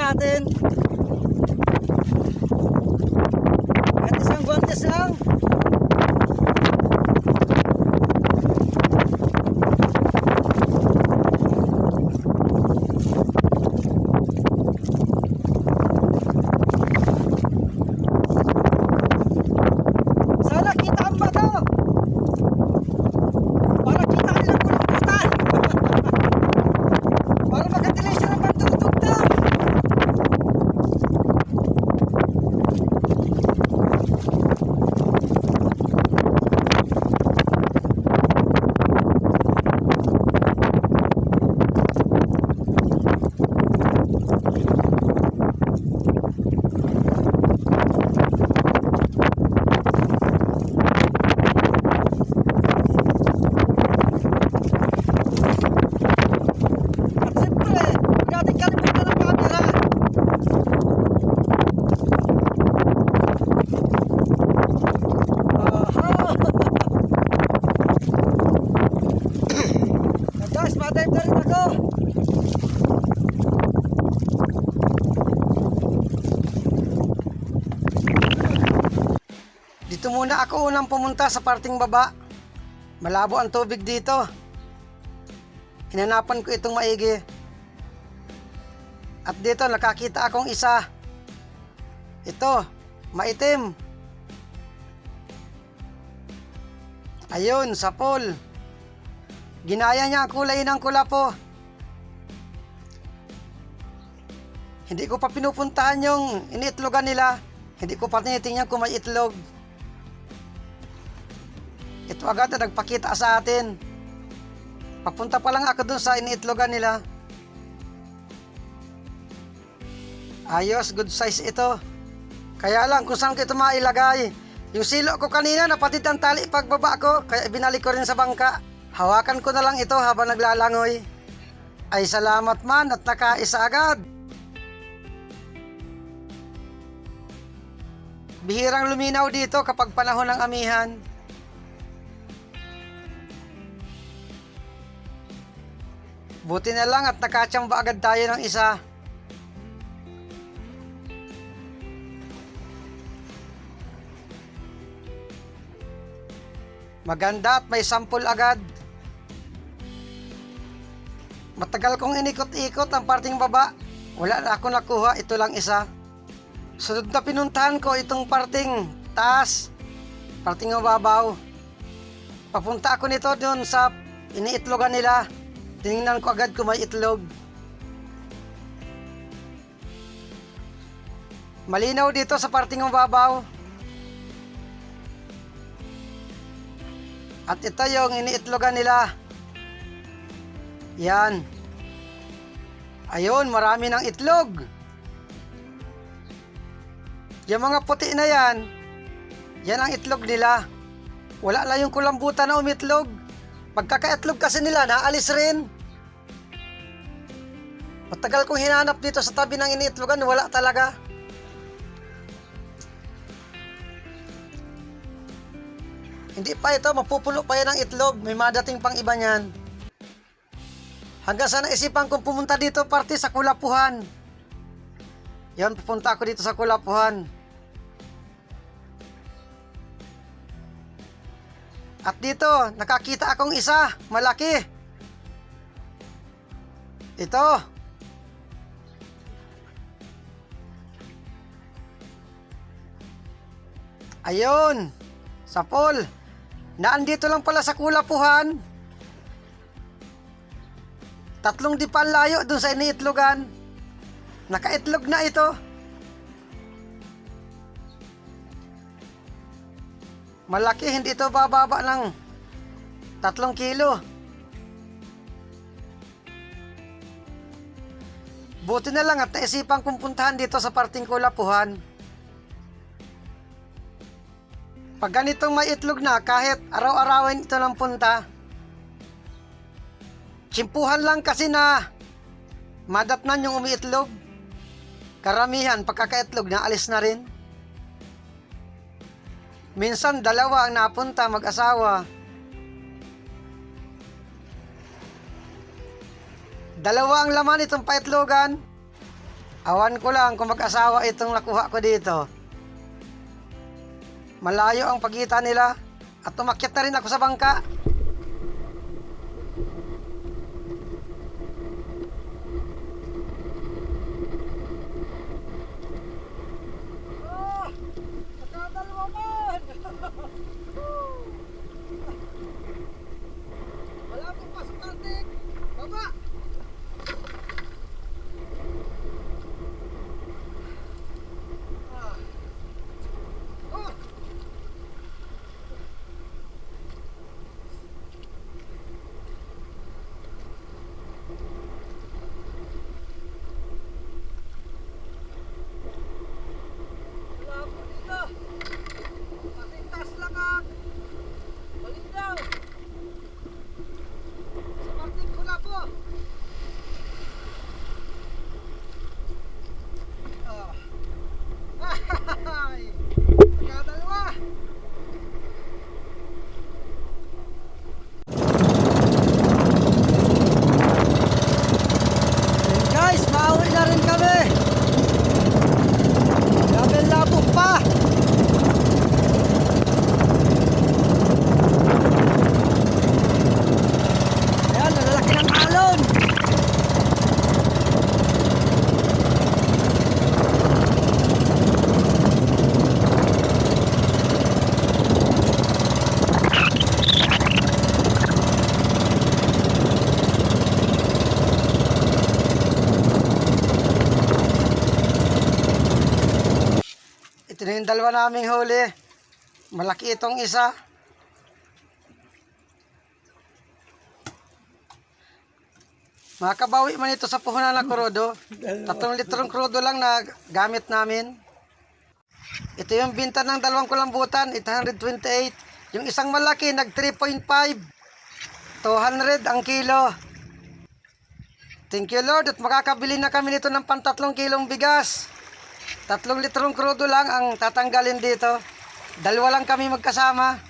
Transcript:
natin. Muna ako unang pumunta sa parting baba. Malabo ang tubig dito. Hinanapan ko itong maigi. At dito nakakita akong isa. Ito, maitim. Ayun, sa pool. Ginaya niya ang kulay ng kulapo. Hindi ko pa pinupuntahan yung iniitlogan nila. Hindi ko pa tinitingnan kung may itlog. Ito agad na nagpakita sa atin. Papunta pa lang ako dun sa iniitlogan nila. Ayos, good size ito. Kaya lang kung saan ko ito mailagay. Yung silo ko kanina napatid ang tali pagbaba ko, kaya binalik ko rin sa bangka. Hawakan ko na lang ito habang naglalangoy. Ay salamat man at nakaisa agad. Bihirang luminaw dito kapag panahon ng amihan. Buti na lang at nakatsamba agad tayo ng isa. Maganda at may sampol agad. Matagal kong inikot-ikot ang parting baba. Wala na ako nakuha, ito lang isa. Sunod na pinuntahan ko itong parting taas, parting mababaw. Papunta ako nito doon sa iniitlogan nila. Tinignan ko agad kung may itlog. Malinaw dito sa parting mababaw. At ito yung iniitlogan nila. Yan. Ayun, marami ng itlog. Yung mga puti na yan, yan ang itlog nila. Wala lang yung kulambutan na umitlog. Pagkakaitlog kasi nila, naalis rin. Matagal kong hinanap dito sa tabi ng iniitlogan, wala talaga. Hindi pa ito, mapupuno pa yan ng itlog. May madating pang iba niyan. Hanggang sa naisipan kong pumunta dito, parte sa Kulapuhan. Yan, pupunta ako dito sa Kulapuhan. At dito, nakakita akong isa, malaki. Ito. Ayun, sa pool. Naandito lang pala sa Kulapuhan. Tatlong di pa ang layo dun sa iniitlogan. Nakaitlog na ito. Malaki, hindi ito bababa ng tatlong kilo. Buti na lang at naisipan kong puntahan dito sa parting Kulapuhan. Pag ganitong may itlog na, kahit araw-arawin ito ng punta, Tsimpuhan lang kasi na madatnan yung umiitlog. Karamihan, pagkakaitlog na alis na rin. Minsan, dalawa ang napunta mag-asawa. Dalawa ang laman itong paitlogan. Awan ko lang kung mag-asawa itong nakuha ko dito. Malayo ang pagitan nila at umakyat na rin ako sa bangka. Nakadalawa man! Wala pong pasok kartik! Baba! Ah. Oh! Wala po dito! Pasintas lang ang balik daw! Sa parting ko na po! Ah. Ay! Pagkadalawa! Ayun guys, mauwi na rin kami! Grabe labog pa! Ayan, nalalaki ng alon! Ito na yung dalawa naming huli. Malaki itong isa. Makabawi man ito sa puhunan ng krudo. Tatlong litrong krudo lang na gamit namin. Ito yung binta ng dalawang kulambutan, 828. Yung isang malaki, nag 3.5. 200 ang kilo. Thank you Lord at makakabili na kami nito ng pantatlong kilong bigas. Tatlong litrong krudo lang ang tatanggalin dito. Dalawa lang kami magkasama.